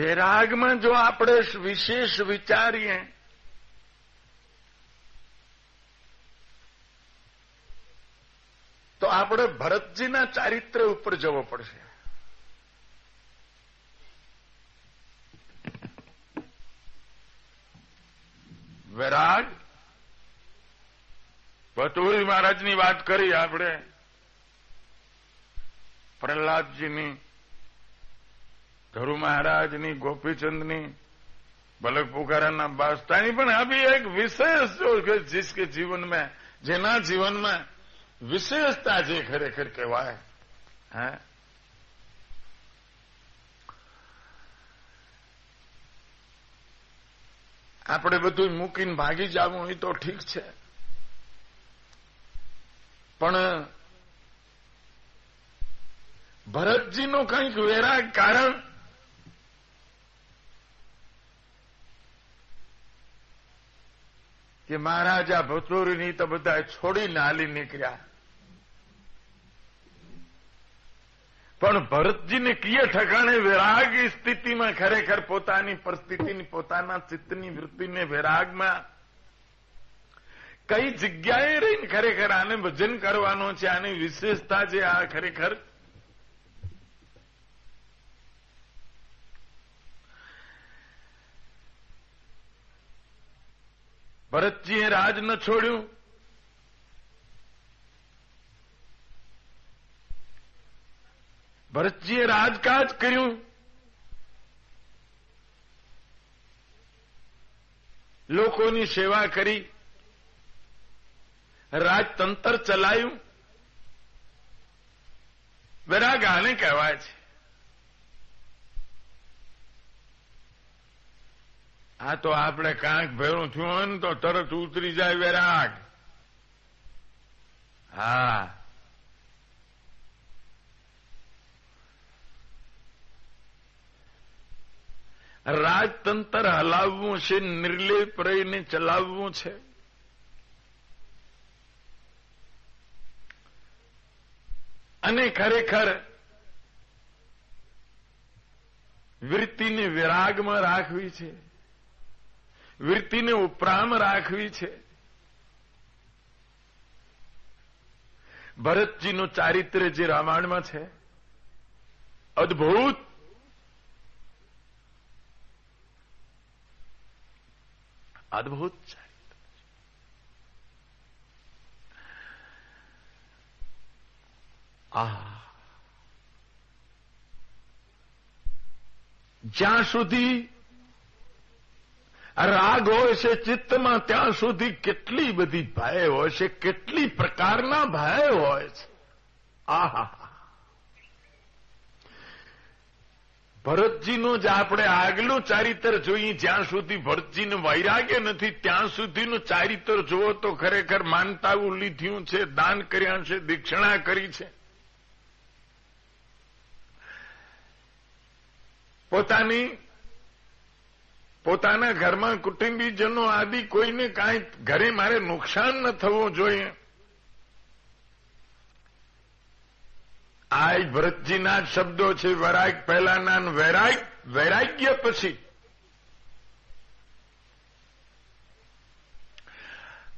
વૈરાગમાં જો આપણે વિશેષ વિચારીએ, તો આપણે ભરતજીના ચારિત્ર ઉપર જવો પડશે. વૈરાગ, ભતુરી મહારાજની વાત કરી આપણે. પ્રહલાદજીની ગરુ મહારાજની, ગોપીચંદની બલક પોકારાના બાસ્તાની પણ આ એક વિશેષ જો કે જીસકે જીવનમાં, જેના જીવનમાં વિશેષતા જે ખરેખર કહેવાય, હા? આપણે બધું મૂકીને ભાગી જવું એ તો ઠીક છે. પણ ભરતજીનો કંઈક વેરા કારણ કે મહારાજા ભચોરીની તો બધા છોડીને હાલી નીકળ્યા. પણ ભરતજીને કીએ ઠકાણે વિરાગ સ્થિતિમાં ખરેખર પોતાની પરિસ્થિતિની, પોતાના ચિત્તની વૃત્તિને વિરાગમાં કઈ જગ્યાએ રહીને ખરેખર આને ભજન કરવાનો છે, આની વિશેષતા છે આ ખરેખર ભરતજીએ રાજ ન છોડ્યું. ભરતજીએ રાજકાજ કર્યું. લોકોની સેવા કરી. રાજતંત્ર ચલાયું. વિરાગ આને કહેવાય છે. આ તો આપણે કાંક ભેરું થયું ને તો તરત ઉતરી જાય વેરાગ. હા. રાજતંત્ર હલાવવું છે, નિર્લેપ રહીને ચલાવવું છે. અને ખરેખર વૃત્તિને વિરાગમાં રાખવી છે. વૃત્તિને ઉપરામ રાખવી છે. ભરતજીનું ચારિત્ર્ય જે રામાયણમાં છે, અદભુત! અદભુત ચારિત્ર આ જ્યાં સુધી રાગ હોય છે ચિત્તમાં, ત્યાં સુધી કેટલી બધી ભય હોય છે, કેટલી પ્રકારના ભય હોય છે. આહા. ભરતજીનું જ આપણે આગલું ચારિત્ર જોઈએ, જ્યાં સુધી ભરતજીને વૈરાગ્ય નથી, ત્યાં સુધીનું ચારિત્ર જુઓ તો ખરેખર માનતાઓ લીધ્યું છે, દાન કર્યા છે, દીક્ષણા કરી છે. પોતાની પોતાના ઘરમાં કુટુંબીજનો આદિ કોઈને કાંઈ ઘરે મારે નુકસાન ન થવું જોઈએ. આ ભરતજીના જ શબ્દો છે વૈરાગ પહેલાના વૈરાગ વૈરાગ્ય પછી.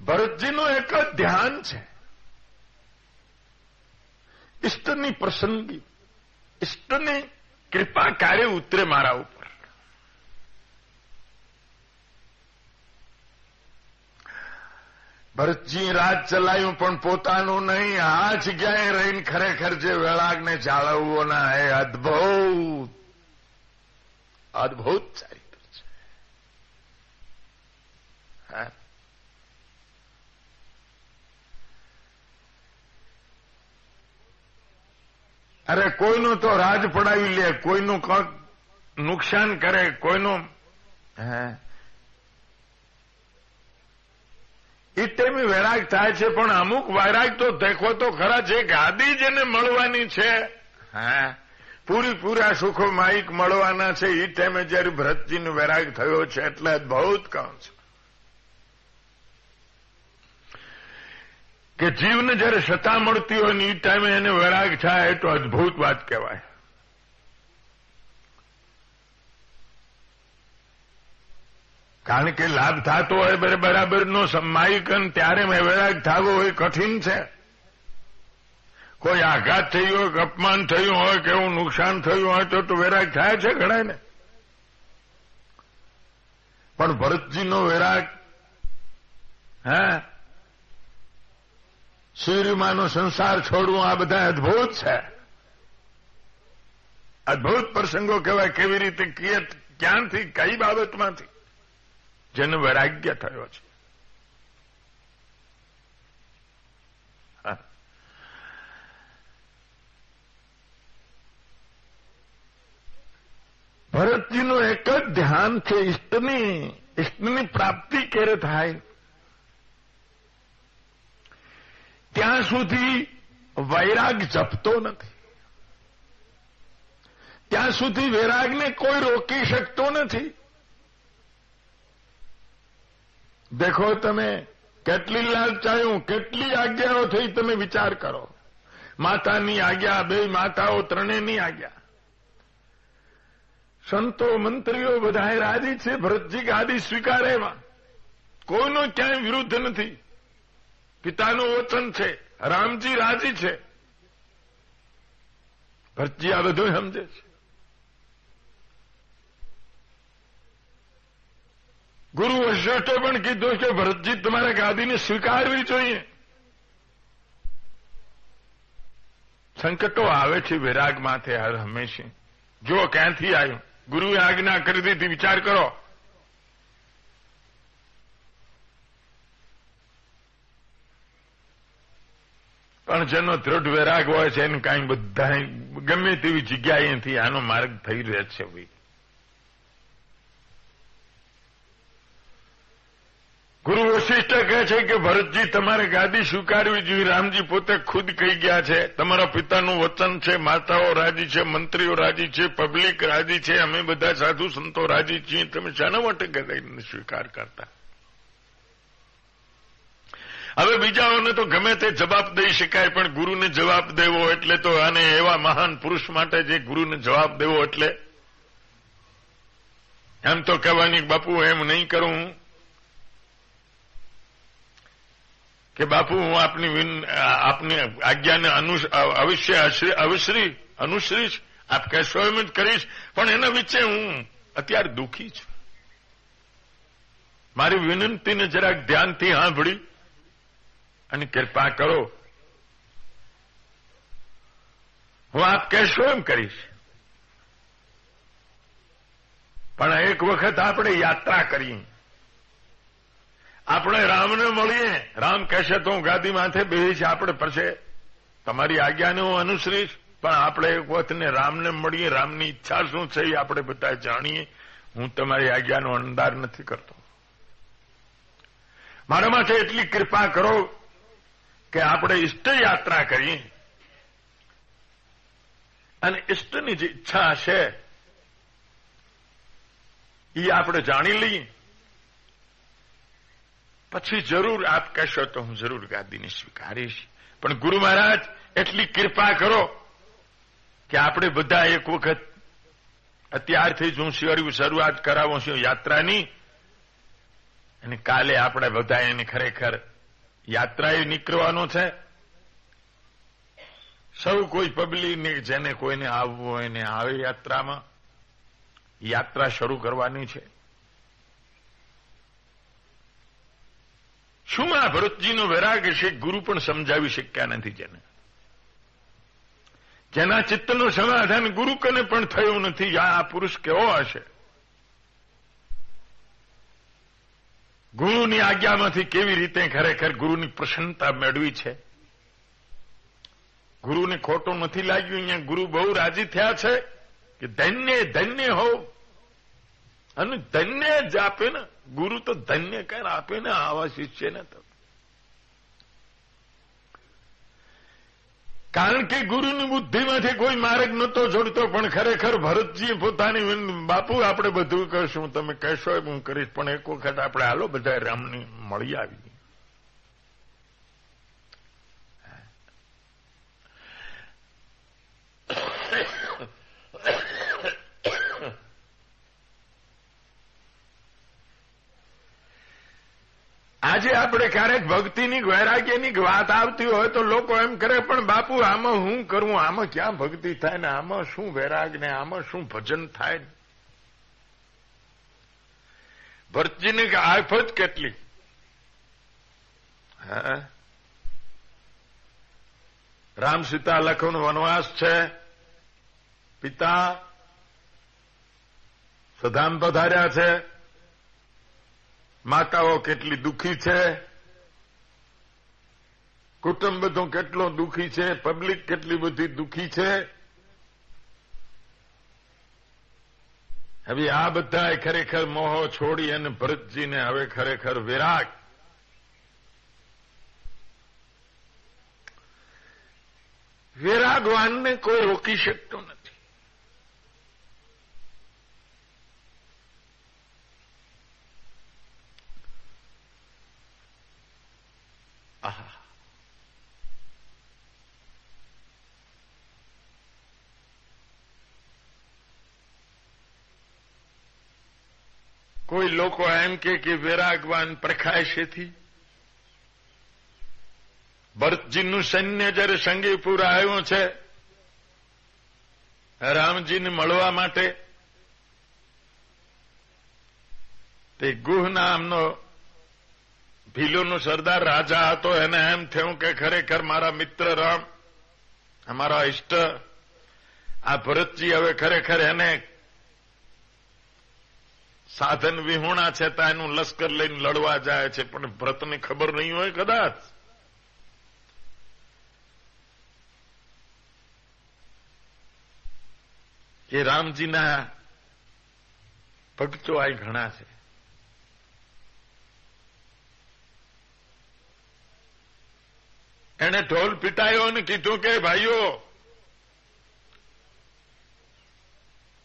ભરતજીનું એક જ ધ્યાન છે ઇષ્ટની પ્રસંગી ઇષ્ટની કૃપા કાર્ય ઉતરે મારા ઉપર? ભરતજી રાજ ચલાયું પણ પોતાનું નહીં. આ જગ્યાએ રહીને ખરેખર જે વેળાગને જાળવવો ના એ અદભુત. અદભુત ચારિત્ર છે. અરે કોઈનું તો રાજ પડાવી લે, કોઈનું નુકસાન કરે, કોઈનું હે. એ ટાઈમે વૈરાગ થાય છે, પણ અમુક વૈરાગ તો દેખો તો ખરા છે ગાદી જેને મળવાની છે. પૂરી પૂરા સુખો માઇક મળવાના છે એ ટાઈમે જયારે ભરતજીનો વૈરાગ થયો છે, એટલે અદભુત કામ છે. કે જીવને જયારે સત્તા મળતી હોય ને એ ટાઈમે એને વૈરાગ થાય તો અદભુત વાત કહેવાય. કારણ કે લાભ થતો હોય બરાબરનો માયકન ત્યારે વૈરાગ થવો એ કઠિન છે. કોઈ આઘાત થયું હોય કે અપમાન થયું હોય, કે એવું નુકસાન થયું હોય, તો વૈરાગ થાય છે ઘણાને પણ ભરતજીનો વૈરાગ, હા? શિવરીમાનો સંસાર છોડવું આ બધા અદભુત છે. અદભુત પ્રસંગો કહેવાય કેવી રીતે ક્યાંથી, કઈ બાબતમાંથી. જેનો વૈરાગ્ય થયો છે. ભરતજીનું એક જ ધ્યાન છે ઇષ્ટની ઇષ્ટની પ્રાપ્તિ ક્યારે થાય? ત્યાં સુધી વૈરાગ જપતો નથી. ત્યાં સુધી વૈરાગને કોઈ રોકી શકતો નથી. દેખો તમે, કેટલી લાલચાયું, કેટલી આજ્ઞાઓ થઈ તમે વિચાર કરો. માતાની આજ્ઞા, બે માતાઓ, ત્રણેયની આજ્ઞા. સંતો, મંત્રીઓ બધા રાજી છે, ભરતજી ગાદી સ્વીકારે એમાં. કોઈનો ક્યાંય વિરુદ્ધ નથી. પિતાનું વચન છે, રામજી રાજી છે. ભરતજી આ બધું સમજે છે. ગુરુ વશિષ્ઠે પણ કીધું કે ભરતજી, તમારે ગાદીને સ્વીકારવી જોઈએ. સંકટો આવે છે વિરાગ માથે હર હંમેશા. જો ક્યાંથી આવ્યું? ગુરુએ આજ્ઞા કરી દીધી, વિચાર કરો. પણ જેનો દ્રઢ વૈરાગ હોય છે, એને કાંઈ બધા ગમે તેવી જગ્યાએથી આનો માર્ગ થઈ રહે છે ભાઈ. ગુરુ વશિષ્ઠ કહે છે કે, ભરતજી, તમારે ગાદી સ્વીકારવી જોઈએ. રામજી પોતે ખુદ કહી ગયા છે. તમારા પિતાનું વચન છે, માતાઓ રાજી છે, મંત્રીઓ રાજી છે પબ્લિક રાજી છે. અમે બધા સાધુ સંતો રાજી છીએ. તમે શાના માટે ગદાઈને સ્વીકાર કરતા? હવે બીજાઓને તો ગમે તે જવાબ દઈ શકાય, પણ ગુરુને જવાબ દેવો એટલે તો આને એવા મહાન પુરુષ માટે જે ગુરુને જવાબ દેવો એટલે? એમ તો કહેવાની, બાપુ, એમ નહીં કરું કે બાપુ, હું આપની આપની આજ્ઞાને અવશ્ય અવશ્રી અનુશ્રીશ આપ કહેશો એમ જ કરીશ. પણ એના વિશે હું અત્યારે દુઃખી છું. મારી વિનંતીને જરાક ધ્યાનથી સાંભળી અને કૃપા કરો. હું આપ કહેશો એમ કરીશ. પણ એક વખત આપણે યાત્રા કરીએ. આપણે રામને મળીએ. રામ કહેશે તો હું ગાદી માથે બેસીશ આપણે પછી તમારી આજ્ઞાને હું અનુસરીશ. પણ આપણે એક વખતને રામને મળીએ, રામની ઈચ્છા શું છે આપણે બધા જાણીએ. હું તમારી આજ્ઞાનો અંદાર નથી કરતો. મારા માટે એટલી કૃપા કરો કે આપણે ઈષ્ટ યાત્રા કરીએ. અને ઇષ્ટની જે ઈચ્છા છે એ આપણે જાણી લઈએ. પછી જરૂર આપ કહેશો તો હું જરૂર ગાદીને સ્વીકારીશ. પણ ગુરુ મહારાજ, એટલી કૃપા કરો કે આપણે બધા એક વખત અત્યારથી જ હું શરૂઆત કરાવું છું યાત્રાની. અને કાલે આપણે બધા એને ખરેખર યાત્રાએ નીકળવાનો છે. સૌ કોઈ પબ્લિક જેને કોઈને આવવું હોય એને આવે યાત્રામાં, યાત્રા શરૂ કરવાની છે. શું આ વૈરાગ છે, ગુરુ પણ સમજાવી શક્યા નથી જેને. જેના ચિત્તનું સમાધાન ગુરુ કને પણ થયું નથી આ પુરુષ કેવો હશે? ગુરુની આજ્ઞામાંથી કેવી રીતે ખરેખર ગુરુની પ્રસન્નતા મેળવી છે? ગુરુને ખોટું નથી લાગ્યું, અહીંયા ગુરુ બહુ રાજી થયા છે કે ધન્ય ધન્ય હો અને ધન્ય જ આપે ને. ગુરુ તો ધન્ય કર, આપે ને આવા શિષ્યને તો. કારણ કે ગુરુની બુદ્ધિમાંથી કોઈ માર્ગ નતો જોડતો, પણ ખરેખર ભરતજીએ પોતાની બાપુ, આપણે બધું કરશું તમે કહેશો, હું કરીશ, પણ એક વખત આપણે, હાલો બધા રામની મળી આવી. આજે આપણે ક્યારેક ભક્તિની વૈરાગ્યની વાત આવતી હોય તો લોકો એમ કરે, પણ બાપુ, આમાં હું કરું? આમાં ક્યાં ભક્તિ થાય ને આમાં શું વૈરાગ ને આમાં શું ભજન થાય ભરતજીની આફત કેટલી? હા? રામ સીતા લખન વનવાસ છે. પિતા સધામ પધાર્યા છે. માતાઓ કેટલી દુઃખી છે? કુટુંબ બધું કેટલો દુઃખી છે? પબ્લિક કેટલી બધી દુઃખી છે? હવે આ બધા ખરેખર મોહ છોડી અને ભરતજીને હવે ખરેખર વિરાગ. વિરાગવાનને કોઈ રોકી શકતો નથી આહા કોઈ લોકો એમ કે કે વિરાગવાન પ્રખાશેથી ભરતજીનું સૈન્ય જ્યારે સંગીપુર આવ્યું છે, રામજીને મળવા માટે, તે ગુહ નામનો ભીલોનો સરદાર રાજા હતો, એને એમ થયું કે ખરેખર મારા મિત્ર રામ, અમારા ઇષ્ટ આ ભરતજી હવે ખરેખર એને સાધન વિહોણા છે તો એનું લશ્કર લઈને લડવા જાય છે, પણ ભરતને ખબર નહીં હોય કદાચ. કે રામજીના ભક્તો આ ઘણા છે. એને ઢોલ પીટાયો અને કીધું કે ભાઈઓ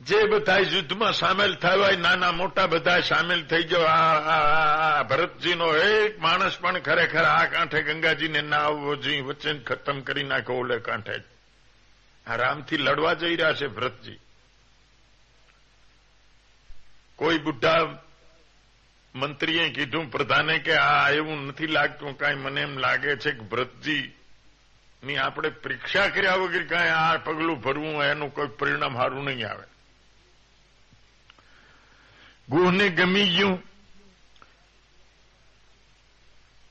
જે બધા યુદ્ધમાં સામેલ થવાય નાના મોટા બધા સામેલ થઈ જાઓ. આ ભરતજીનો એક માણસ પણ ખરેખર આ કાંઠે ગંગાજીને ના આવવો જોઈએ. વચ્ચે ખતમ કરી નાખો ઓલે કાંઠે. આ રામથી લડવા જઈ રહ્યા છે ભરતજી. કોઈ બુઢા મંત્રીએ કીધું પ્રધાને કે આ એવું નથી લાગતું, કાંઈ મને એમ લાગે છે કે ભરતજી, ની આપણે પરીક્ષા કર્યા વગર કાંઈ આ પગલું ભરવું, એનું કોઈ પરિણામ સારું નહીં આવે. ગુહને ગમી ગયું.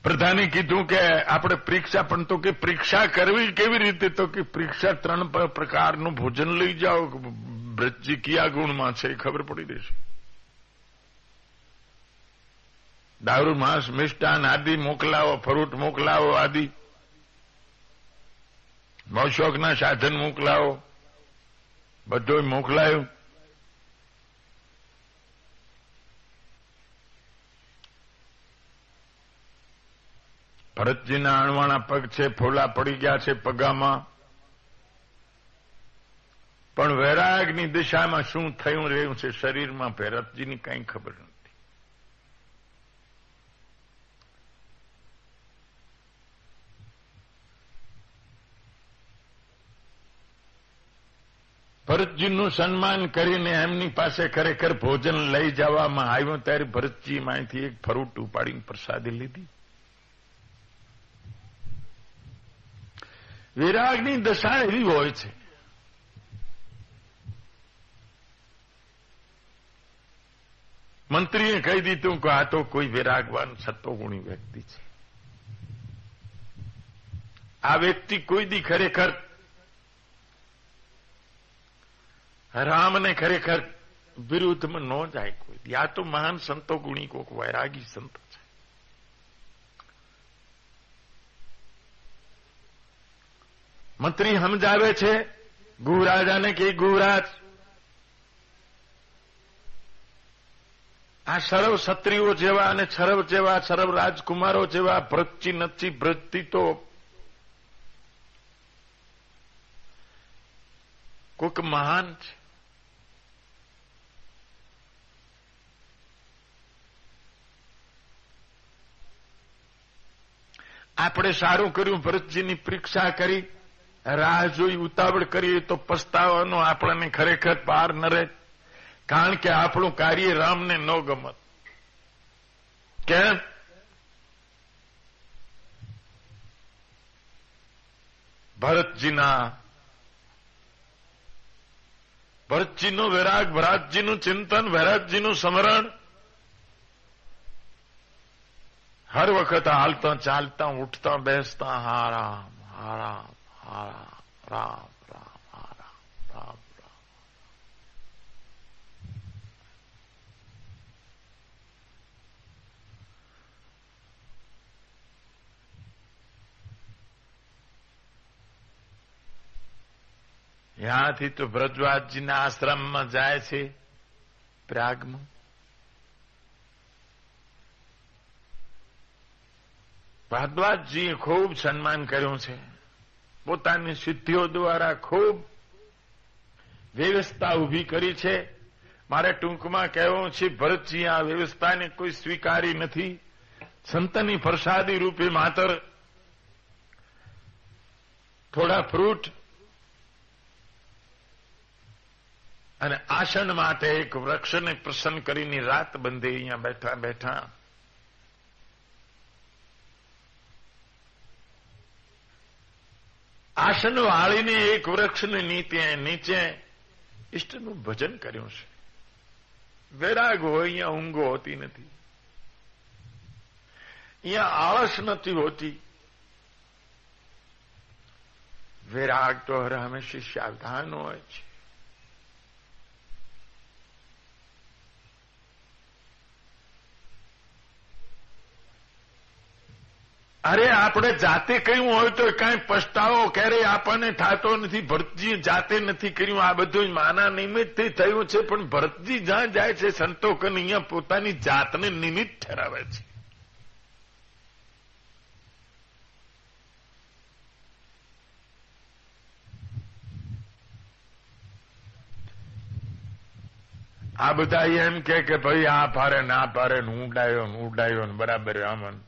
પ્રધાને કીધું કે આપણે પરીક્ષા, પણ તો કે પરીક્ષા કરવી કેવી રીતે? તો કે પરીક્ષા ત્રણ પ્રકારનું ભોજન લઈ જાઓ. બ્રજજી કયા ગુણમાં છે એ ખબર પડી દેશે દારૂ, માંસ, મિષ્ટાન આદિ મોકલાવો, ફરૂટ મોકલાવો આદિ. મોશોકના સાધન મોકલાવો. બધું મોકલાયું. ભરતજીના અણવાણા પગ છે, ફોલા પડી ગયા છે પગામાં. પણ વૈરાગની દિશામાં શું થયું રહ્યું છે શરીરમાં ભરતજીની કંઈ ખબર નથી. ભરતજીનું સન્માન કરીને એમની પાસે ખરેખર ભોજન લઈ જવામાં આવ્યું, ત્યારે ભરતજી માંથી એક ફરૂટ ઉપાડીને પ્રસાદી લીધી. વિરાગની દશા એવી હોય છે. મંત્રીએ કહી દીધું કે આ તો કોઈ વિરાગવાન સત્વગુણી વ્યક્તિ છે. આ વ્યક્તિ કોઈ દી ખરેખર રામને ખરેખર વિરુદ્ધમાં ન જાય કોઈ આ તો મહાન સંતો ગુણી કોક વૈરાગી સંત. મંત્રી સમજાવે છે ગુરાજાને કે ગુહરાજ આ સરવ ક્ષત્રિયો જેવા અને છરવ જેવા સરવ રાજકુમારો જેવા ભ્રતચી નથી ભ્રતિ તો કોઈક મહાન છે. આપણે સારું કર્યું, ભરતજીની પરીક્ષા કરી. રાહ જોઈ ઉતાવળ કરીએ તો પસ્તાવાનો આપણને ખરેખર પાર ન રહે. કારણ કે આપણું કાર્ય રામને ન ગમત. કેમ? ભરતજીના ભરતજીનો વિરાગ, ભરતજીનું ચિંતન ભરતજીનું સ્મરણ હર વખત હાલતા ચાલતા, ઉઠતા, બેસતા, હારામ હારામ. રામ રામ હારામ રામ રામ ત્યાંથી તો બ્રજવાજજીના આશ્રમમાં જાય છે પ્રાગમાં ભારદ્વાજજીએ ખૂબ સન્માન કર્યું છે પોતાની સિદ્ધિઓ દ્વારા ખૂબ વ્યવસ્થા ઊભી કરી છે. મારે ટૂંકમાં કહેવું છે, ભરતજી, આ વ્યવસ્થાને કોઈ સ્વીકારી નથી. સંતની પ્રસાદી રૂપે માત્ર થોડા ફ્રૂટ અને આસન માટે એક વૃક્ષને પ્રસન્ન કરીને રાત બંધી અહીંયા બેઠા બેઠા આસન વાળીને એક વૃક્ષને નીચે નીચે ઇષ્ટનું ભજન કર્યું છે. વૈરાગ હોય, અહીંયા ઊંઘો હોતી નથી. અહીંયા આળસ નથી હોતી. વૈરાગ તો હર હંમેશા સાવધાન હોય છે. અરે, આપણે જાતે કહ્યું હોય તો કાંઈ પસ્તાવો ક્યારેય આપણને થતો નથી. ભરતજી જાતે નથી કર્યું. આ બધું માના નિમિત્તથી થયું છે, પણ ભરતજી જ્યાં જાય છે, સંતો કન અહીંયા પોતાની જાતને નિમિત્ત ઠરાવે છે. આ બધા એમ કે ભાઈ આ ભારે ના ભારે ને ઉડાયો ને ઉડાયો ને બરાબર આમન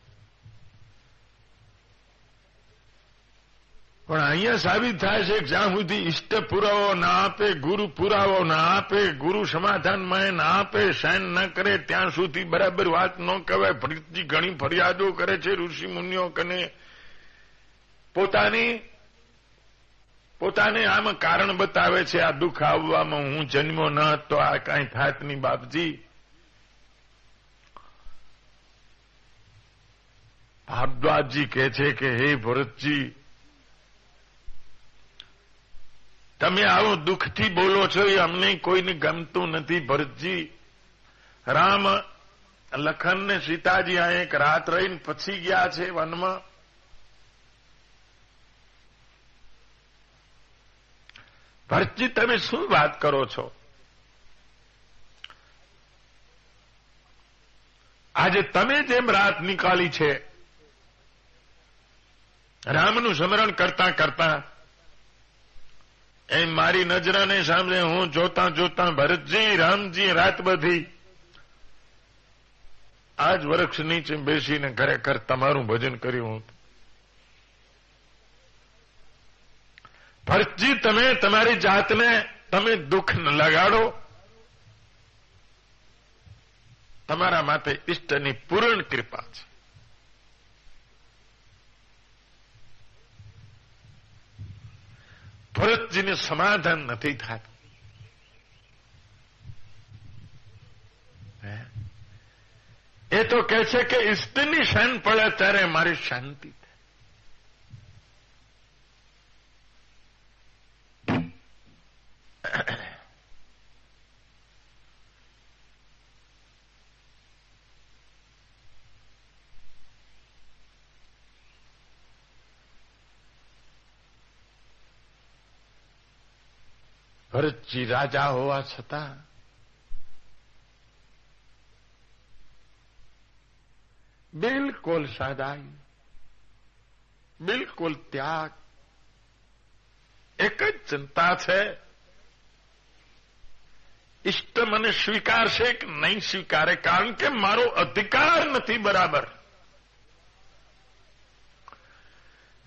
પણ અહીંયા સાબિત થાય છે જ્યાં સુધી ઇષ્ટ પુરાવો ના આપે, ગુરુ પુરાવો ના આપે, ગુરુ સમાધાનમાં ના આપે સહન ન કરે, ત્યાં સુધી બરાબર વાત ન કહેવાય. ફરીથી ઘણી ફરિયાદો કરે છે ઋષિ મુનિઓ કને. પોતાની, પોતાને આમ કારણ બતાવે છે, આ દુઃખ આવવામાં હું જન્મ્યો ન તો આ કાંઈ થાતની બાપજી. ભારદ્વાજજી કહે છે કે, હે ભરતજી તમે આવો દુઃખથી બોલો છો, એ અમને કોઈને ગમતું નથી ભરતજી. રામ, લખન ને સીતાજી આ એક રાત રહીને પછી ગયા છે વનમાં. ભરતજી, તમે શું વાત કરો છો? આજે તમે જેમ રાત નીકાળી છે, રામનું સ્મરણ કરતા કરતા એમ મારી નજરાને સામે હું જોતા જોતા ભરતજી, રામજી, રાત બધી આજ વૃક્ષ નીચે બેસીને ખરેખર તમારું ભજન કર્યું ભરતજી, તમે તમારી જાતને તમે દુઃખ ન લગાડો. તમારા માટે ઇષ્ટની પૂર્ણ કૃપા છે. ભરતજીને સમાધાન નથી થતું. એ તો કહે છે કે ઇષ્ટની શાન પડે ત્યારે મારી શાંતિ. ભરતજી રાજા હોવા છતાં બિલકુલ સાદાઈ બિલકુલ ત્યાગ. એક જ ચિંતા છે ઇષ્ટ મને સ્વીકારશે કે નહીં સ્વીકારે? કારણ કે મારો અધિકાર નથી બરાબર.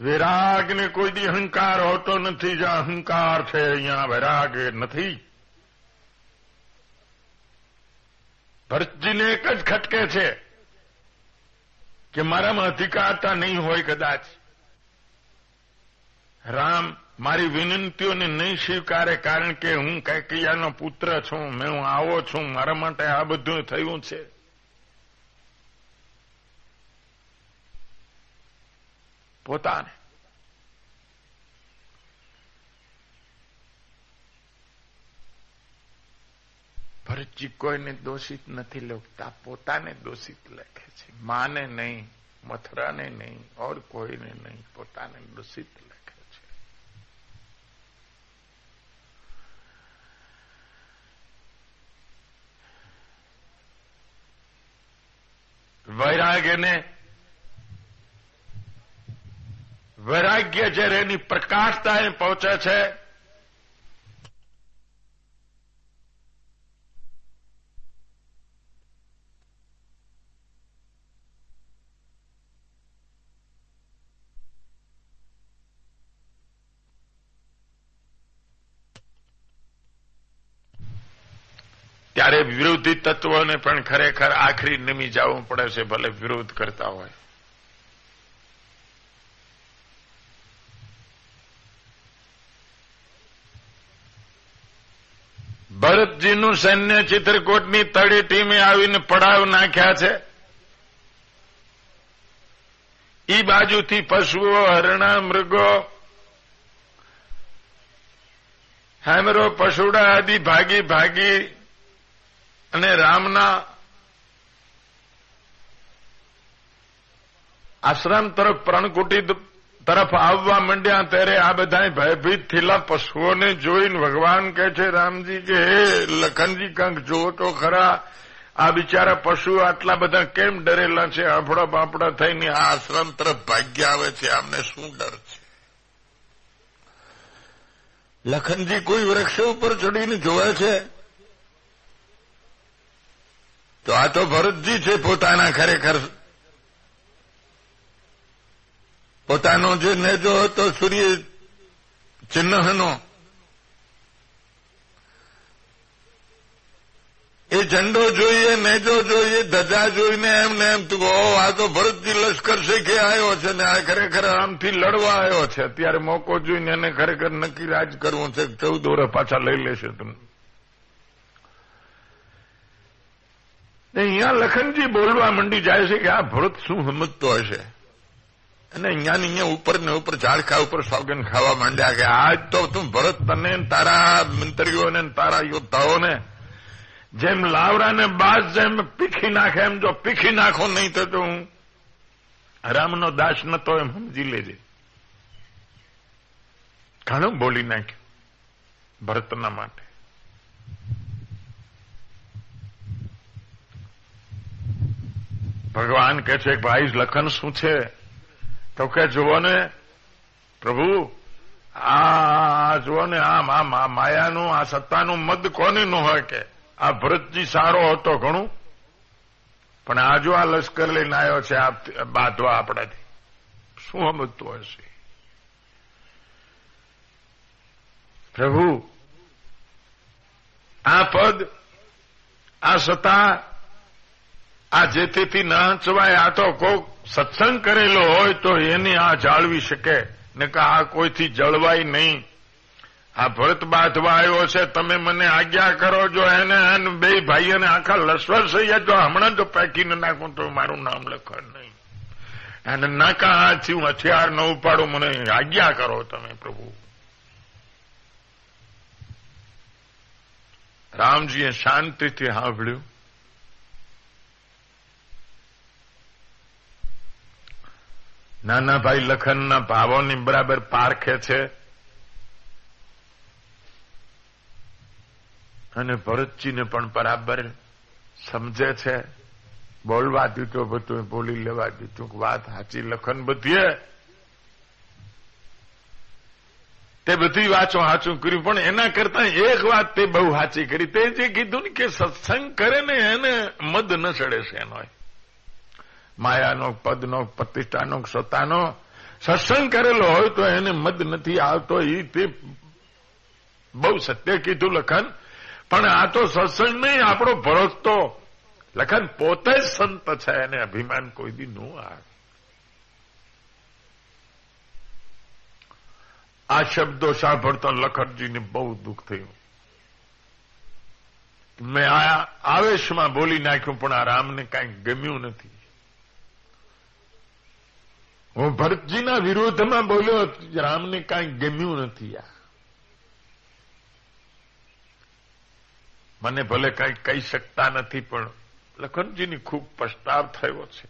વિરાગને કોઈ દી અહંકાર હોતો નથી, જ્યાં અહંકાર છે, અહીંયા વૈરાગ નથી. ભરતજીને એક જ ખટકે છે કે મારામાં અધિકારતા નહીં હોય કદાચ. રામ, મારી વિનંતીઓને નહીં સ્વીકારે કારણ કે હું કૈકૈયાનો પુત્ર છું, મેં આવો છું, મારા માટે આ બધું થયું છે. પોતાને. ભરતજી કોઈને દોષિત નથી લખતા, પોતાને દોષિત લખે છે. માને નહીં, મથરાને નહીં, ઓર કોઈને નહીં, પોતાને દોષિત લખે છે. વૈરાગ્યને વૈરાગ્ય જ્યારે એની પ્રકાશતા એ પહોંચે છે, ત્યારે વિરોધી તત્વોને પણ ખરેખર આખરી નમી જવું પડે છે, ભલે વિરોધ કરતા હોય. ભરતજીનું સૈન્ય ચિત્રકોટની તળી ટીમે આવીને પડાવ નાખ્યા છે. ઈ બાજુથી પશુઓ, હરણા, મૃગો, હેમરો, પશુડા આદિ ભાગી ભાગી અને રામના આશ્રમ તરફ પ્રણકુટી તરફ આવવા માંડ્યા ત્યારે આ બધા ભયભીત થયેલા પશુઓને જોઈને ભગવાન કહે છે, રામજી, કે હે લખનજી કંક જુઓ તો ખરા. આ બિચારા પશુ આટલા બધા કેમ ડરેલા છે? આફડા બાપડા થઈને આ આશ્રમ તરફ ભાગ્ય આવે છે. આમને શું ડર છે? લખનજી કોઈ વૃક્ષ ઉપર ચડીને જોવે છે? તો આ તો ભરતજી છે પોતાના ખરેખર પોતાનો જે નેજો હતો સૂર્ય ચિહ્નનો, એ ઝંડો જોઈએ, નેજો જોઈએ, ધજા જોઈને એમને એમ તું ઓ, આ તો ભરતજી લશ્કર શીખે આવ્યો છે ને આ ખરેખર આમથી લડવા આવ્યો છે. અત્યારે મોકો જોઈને એને ખરેખર નક્કી રાજ કરવું છે. ચૌદ વર્ષ પાછા લઈ લેશે તમને. અહીંયા લખનજી બોલવા મંડી જાય છે કે આ ભરત શું સમજતો હશે? અને અહીંયાની અહીંયા ઉપર ને ઉપર ઝાડખા ઉપર સોગન ખાવા માંડ્યા કે આજ તો તું ભરત તને તારા મંત્રીઓને તારા યોદ્ધાઓને, જેમ લાવરાને બાદ જેમ પીખી નાખે, એમ જો પીખી નાખો નહીં તો હું રામનો દાસ નતો એમ સમજી લેજે. ઘણું બોલી નાખ્યું ભરતના માટે. ભગવાન કે છે ભાઈ, લખન શું છે? તો કે, જુઓ ને, પ્રભુ, આ જુઓ ને આમ આમ આ માયાનું, આ સત્તાનું મદ કોને ન હોય કે? આ ભરતજી સારો હતો ઘણું. પણ આ આ લશ્કર લઈને આવ્યો છે બાંધવા આપણાથી. શું સમજતું હશે? પ્રભુ, આ પદ, આ સત્તા, આ જેથી ના હંચવાય આ તો કોક સત્સંગ કરેલો હોય તો એને આ જાળવી શકે. ને કે આ કોઈથી જળવાય નહીં. આ ભરત બાંધવા આવ્યો છે, તમે મને આજ્ઞા કરો જો એને બે ભાઈઓને આખા લશ્વર થઈ જાય તો હમણાં જો પેકીને નાખું તો મારું નામ લખો નહીં. અને નાકા હાથથી હું હથિયાર ન ઉપાડું, મને આજ્ઞા કરો તમે પ્રભુ. રામજીએ શાંતિથી સાંભળ્યું. નાના ભાઈ લખનના ભાવોની બરાબર પારખે છે. અને ભરતજીને પણ બરાબર સમજે છે. બોલવા દીધું, બધું બોલી લેવા દીધું, વાત સાચી લખન બધી તે બધી વાંચો સાચું કર્યું, પણ એના કરતા એક વાત તે બહુ સાચી કરી. તે જે કીધું ને કે સત્સંગ કરે ને એને મદ ન ચડે છે એનો માયાનો, પદનો, પ્રતિષ્ઠાનો, સત્તાનો સત્સંગ કરેલો હોય તો એને મદ નથી આવતો. એ તે બહુ સત્ય કીધું લખન. પણ આ તો સત્સંગ નહીં, આપણો ભરોસ તો લખન પોતે જ સંત છે એને અભિમાન કોઈ દી ન આવે. આ શબ્દો સાંભળતો લખનજીને બહુ દુઃખ થયું. મેં આ આવેશમાં બોલી નાખ્યું, પણ આ રામને કાંઈ ગમ્યું નથી. હું ભરતજીના વિરોધમાં બોલ્યો, રામને કાંઈ ગમ્યું નથી આ. મને ભલે કાંઈ કહી શકતા નથી, પણ લખનજીની ખૂબ પસ્તાવ થયો છે.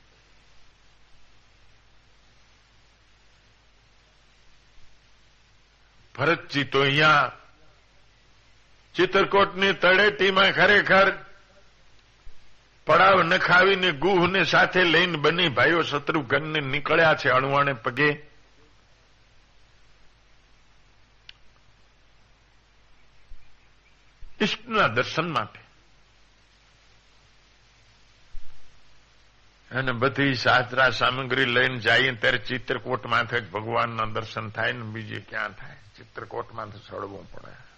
ભરતજી તો અહીંયા ચિત્રકોટની તળેટીમાં ખરેખર પડાવ નખાવીને ગુહને સાથે લઈને બની ભાઈઓ શત્રુઘ્નને નીકળ્યા છે અણવાણે પગે. ઇષ્ટના દર્શન માટે. અને બધી શાસ્ત્રા સામગ્રી લઈને જઈએ ત્યારે ચિત્રકોટમાંથી જ ભગવાનના દર્શન થાય ને બીજે ક્યાં થાય? ચિત્રકોટમાંથી ચડવું પડે.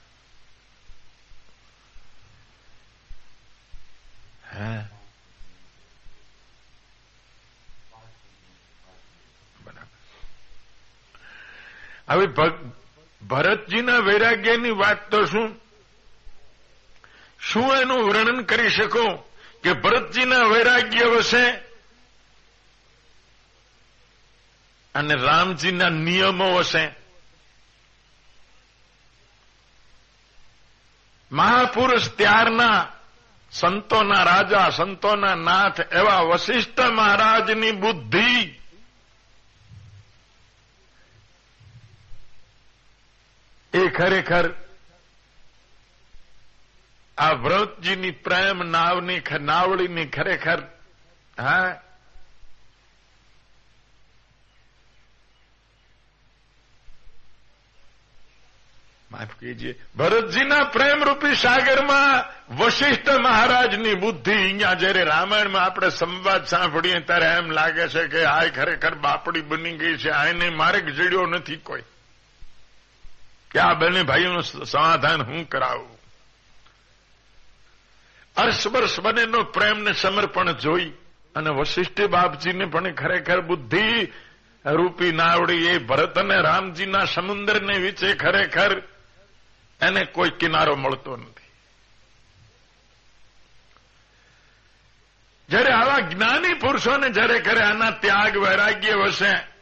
હવે ભરતજીના વૈરાગ્યની વાત તો શું? શું એનું વર્ણન કરી શકો કે ભરતજીના વૈરાગ્ય વશે? અને રામજીના નિયમો હશે મહાપુરુષ ત્યારના સંતોના રાજા, સંતોના નાથ એવા વશિષ્ઠ મહારાજની બુદ્ધિ. એ ખરેખર આ વ્રતજીની પ્રેમ નાવની નાવળીની ખરેખર, હા માફ કીજીએ. ભરતજીના પ્રેમરૂપી સાગરમાં વશિષ્ઠ મહારાજની બુદ્ધિ અહીંયા જયારે રામાયણમાં આપણે સંવાદ સાંભળીએ ત્યારે એમ લાગે છે કે આ ખરેખર બાપડી બની ગઈ છે આને માર્ગ જડ્યો નથી કોઈ. કે આ બંને ભાઈઓનું સમાધાન હું કરાવું? અર્શબર્શ બંનેનો પ્રેમને સમર્પણ જોઈ અને વશિષ્ઠ બાપજીને પણ ખરેખર બુદ્ધિ રૂપી નાવડી એ ભરત અને રામજીના સમુદ્રને વિચે ખરેખર એને કોઈ કિનારો મળતો નથી. જ્યારે આવા જ્ઞાની પુરુષોને જ્યારે કરે આના ત્યાગ વૈરાગ્ય વસે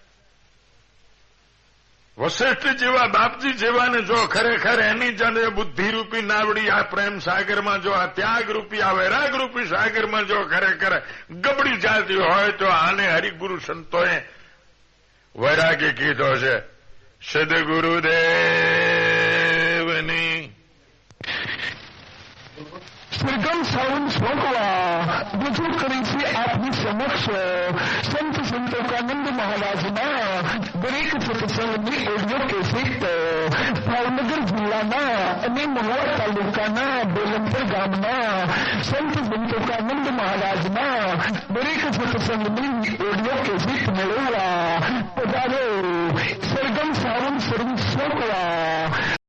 વશિષ્ઠ જેવા બાપજી જેવાને જો ખરેખર એની જને બુદ્ધિરૂપી નાવડી આ પ્રેમ સાગરમાં જો, આ ત્યાગરૂપી, આ વૈરાગરૂપી સાગરમાં જો ખરેખર ગબડી જાતી હોય તો આને હરિગુરુ સંતોએ વૈરાગ્ય કીધો છે. સદગુરુદેવની સ્વર્ગમ સાવન સ્વકવા રજૂ કરી છે આપની સમક્ષ. સંત સંતોકાનંદ મહારાજના દરેક સત્સંગની ઓડિયો કેસેટ. ભાવનગર જિલ્લાના અને મહુવા તાલુકાના બેલમપર ગામના સંત સંતોકાનંદ મહારાજના દરેક સત્સંગની ઓડિયો કેસેટ મેળવવા. પધારો. સરગમ સાવન સ્વરૂપ સ્વકવા